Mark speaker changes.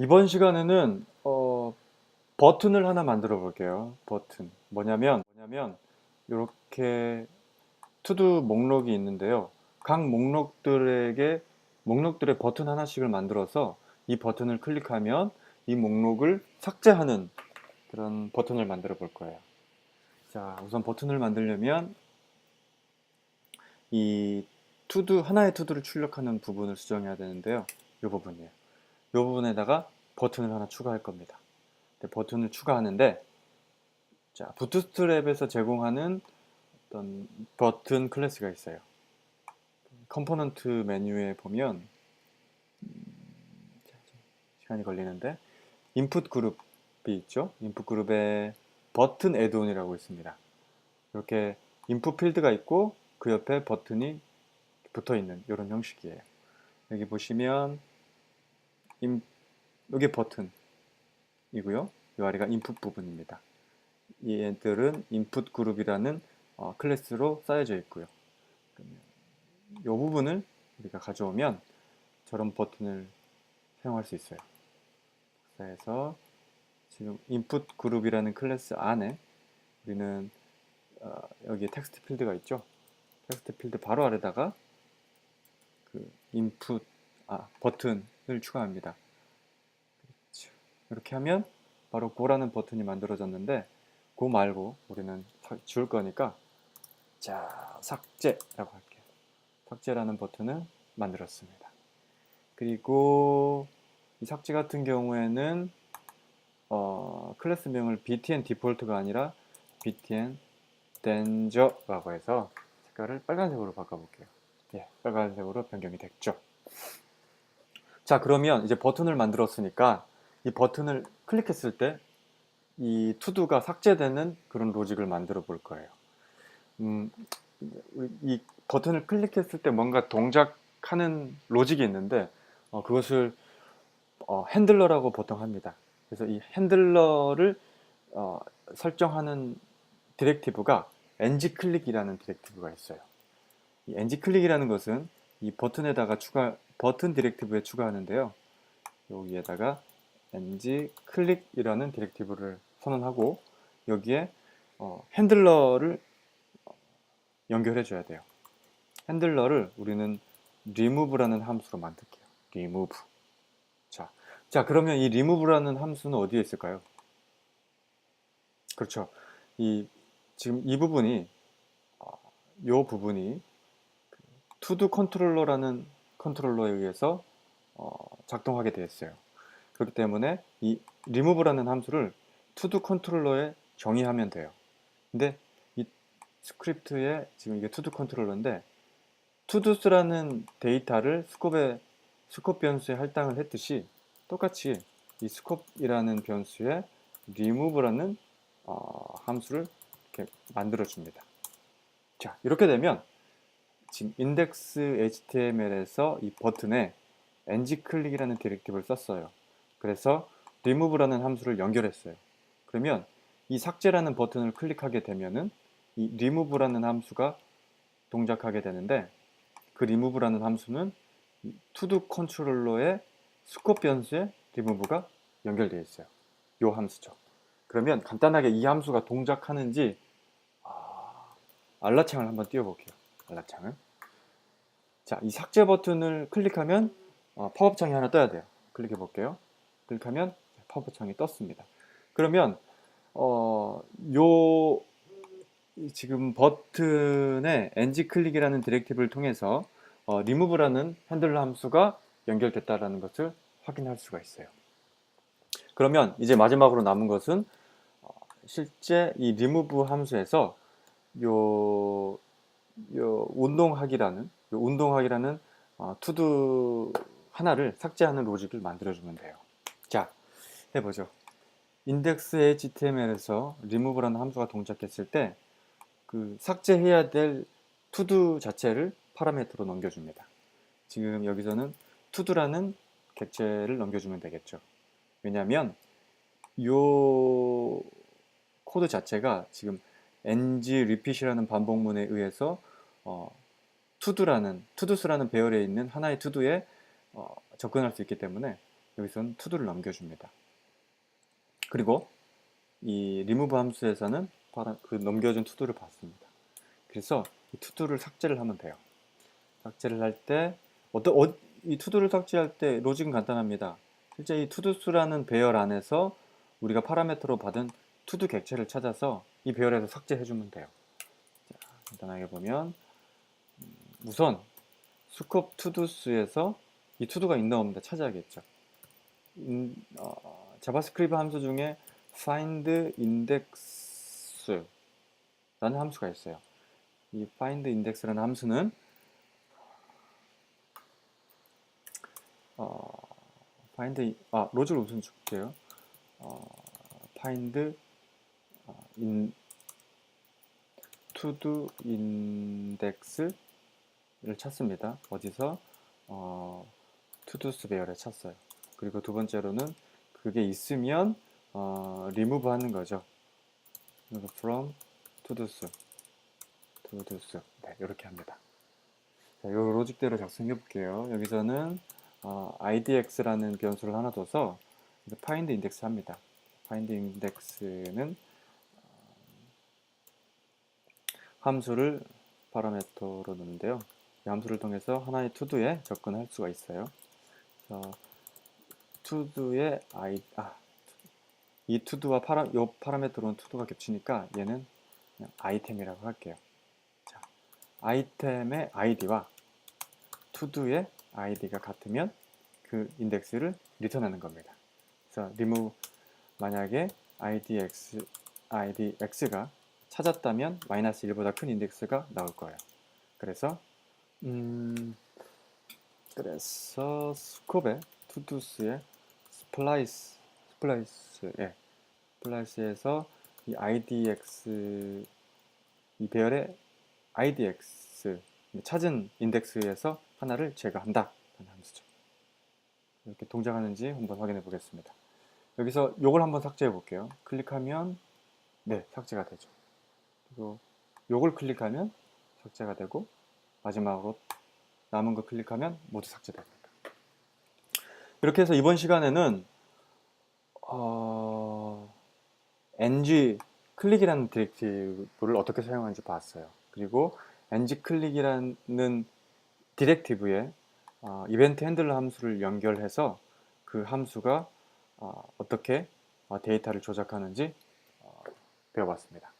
Speaker 1: 이번 시간에는 어, 버튼을 하나 만들어 볼게요. 버튼. 뭐냐면 뭐냐면 이렇게 투두 목록이 있는데요. 각 목록들에게 목록들의 버튼 하나씩을 만들어서 이 버튼을 클릭하면 이 목록을 삭제하는 그런 버튼을 만들어 볼 거예요. 자, 우선 버튼을 만들려면 이 투두 하나의 투두를 출력하는 부분을 수정해야 되는데요. 이 부분이에요. 이 부분에다가 버튼을 하나 추가할 겁니다. 네, 버튼을 추가하는데 자, 부트스트랩에서 제공하는 어떤 버튼 클래스가 있어요. 컴포넌트 메뉴에 보면 음, 시간이 걸리는데 인풋 그룹이 있죠. 인풋 그룹에 버튼 애드온이라고 있습니다. 이렇게 인풋 필드가 있고 그 옆에 버튼이 붙어 있는 이런 형식이에요. 여기 보시면 인, 여기 버튼이고요. 이 아래가 인풋 부분입니다. 이 애들은 인풋 그룹이라는 어, 클래스로 쌓여져 있고요. 이 부분을 우리가 가져오면 저런 버튼을 사용할 수 있어요. 그래서 지금 인풋 그룹이라는 클래스 안에 우리는 어, 여기에 텍스트 필드가 있죠. 텍스트 필드 바로 아래다가 그 인풋 아 버튼을 추가합니다. 이렇게 하면 바로 고라는 버튼이 만들어졌는데 고 말고 우리는 지울 거니까 자 삭제라고 할게요. 삭제라는 버튼을 만들었습니다. 그리고 이 삭제 같은 경우에는 어, 클래스명을 btn 디폴트가 아니라 btn danger라고 해서 색깔을 빨간색으로 바꿔볼게요. 예, 빨간색으로 변경이 됐죠. 자, 그러면 이제 버튼을 만들었으니까 이 버튼을 클릭했을 때 이 투두가 삭제되는 그런 로직을 만들어 볼 거예요. 음, 이 버튼을 클릭했을 때 뭔가 동작하는 로직이 있는데 어, 그것을 어, 핸들러라고 보통 합니다. 그래서 이 핸들러를 어, 설정하는 디렉티브가 ng 클릭이라는 디렉티브가 있어요. 이 ng 클릭이라는 것은 이 버튼에다가 추가 버튼 디렉티브에 추가하는데요. 여기에다가 ng 클릭이라는 디렉티브를 선언하고 여기에 어, 핸들러를 연결해 줘야 돼요. 핸들러를 우리는 remove라는 함수로 만들게요. remove. 자, 자 그러면 이 remove라는 함수는 어디에 있을까요? 그렇죠. 이 지금 이 부분이 어, 요 부분이 투두 컨트롤러라는 컨트롤러에 의해서 어, 작동하게 되었어요. 그렇기 때문에 이 remove라는 함수를 투두 컨트롤러에 정의하면 돼요. 근데 이 스크립트에 지금 이게 투두 컨트롤러인데 투두스라는 데이터를 스콥에 스콥 변수에 할당을 했듯이 똑같이 이 스콥이라는 변수에 remove라는 어, 함수를 이렇게 만들어 줍니다. 자, 이렇게 되면 지금 index html에서 이 버튼에 ng 클릭이라는 디렉티브를 썼어요. 그래서 remove라는 함수를 연결했어요. 그러면 이 삭제라는 버튼을 클릭하게 되면은 이 remove라는 함수가 동작하게 되는데 그 remove라는 함수는 to-do 컨트롤러의 스콥 변수에 remove가 연결되어 있어요. 이 함수죠. 그러면 간단하게 이 함수가 동작하는지 아, 알라창을 한번 띄워볼게요. 알라창을. 자, 이 삭제 버튼을 클릭하면 어, 팝업 창이 하나 떠야 돼요. 클릭해 볼게요. 클릭하면 팝업 창이 떴습니다. 그러면 어, 요 지금 버튼에 ng 클릭이라는 디렉티브를 통해서 어, remove라는 핸들러 함수가 연결됐다라는 것을 확인할 수가 있어요. 그러면 이제 마지막으로 남은 것은 어, 실제 이 remove 함수에서 요, 요 운동하기라는 요 운동하기라는 어, 투두 하나를 삭제하는 로직을 만들어주면 돼요. 자, 해보죠. index html에서 remove라는 함수가 동작했을 때 그 삭제해야 될 투두 자체를 파라미터로 넘겨줍니다. 지금 여기서는 투두라는 객체를 넘겨주면 되겠죠. 왜냐하면 요 코드 자체가 지금 ng repeat이라는 반복문에 의해서 어, 투두라는 투두스라는 배열에 있는 하나의 투두에 어, 접근할 수 있기 때문에 여기서는 투두를 넘겨줍니다. 그리고 이 remove 함수에서는 그 넘겨준 투두를 받습니다. 그래서 이 투두를 삭제를 하면 돼요. 삭제를 할 때 어떤 어, 이 투두를 삭제할 때 로직은 간단합니다. 실제 이 투두수라는 배열 안에서 우리가 파라메터로 받은 투두 객체를 찾아서 이 배열에서 삭제해주면 돼요. 자, 간단하게 보면 음, 우선 스콥 투두스에서 이 투두가 있나 없나 찾아야겠죠. 인, 어, 자바스크립트 함수 중에 find index 라는 함수가 있어요. 이 find index라는 함수는 어, find 아 로즈를 우선 줄게요. 어, find 어, in to do index를 찾습니다. 어디서 어, to-dos 배열에 찾어요. 그리고 두 번째로는 그게 있으면 어, remove 하는 거죠. 그래서 from to-dos to-dos 네, 이렇게 합니다. 자, 이 로직대로 작성해 볼게요. 여기서는 어, idx라는 변수를 하나 둬서 find index 합니다. find index는 어, 함수를 파라메터로 넣는데요. 이 함수를 통해서 하나의 투두에 접근할 수가 있어요. 그래서 투두의 i 아, 이 투두와 파라 요 파라메터로는 투두가 겹치니까 얘는 그냥 아이템이라고 할게요. 자, 아이템의 id와 투두의 id가 같으면 그 인덱스를 리턴하는 겁니다. 그래서 remove 만약에 idx idx가 찾았다면 마이너스 1보다 큰 인덱스가 나올 거예요. 그래서 음 그래서 스콥의 투두스의 스플라이스 스플라이스에 스플라이스에서 이 idx 이 배열의 idx 찾은 인덱스에서 하나를 제거한다 라는 함수죠. 이렇게 동작하는지 한번 확인해 보겠습니다. 여기서 요걸 한번 삭제해 볼게요. 클릭하면 네 삭제가 되죠. 그리고 요걸 클릭하면 삭제가 되고 마지막으로 남은 거 클릭하면 모두 삭제됩니다. 이렇게 해서 이번 시간에는 어, ng 클릭이라는 디렉티브를 어떻게 사용하는지 봤어요. 그리고 ng 클릭이라는 디렉티브에 어, 이벤트 핸들러 함수를 연결해서 그 함수가 어, 어떻게 어, 데이터를 조작하는지 어, 배워봤습니다.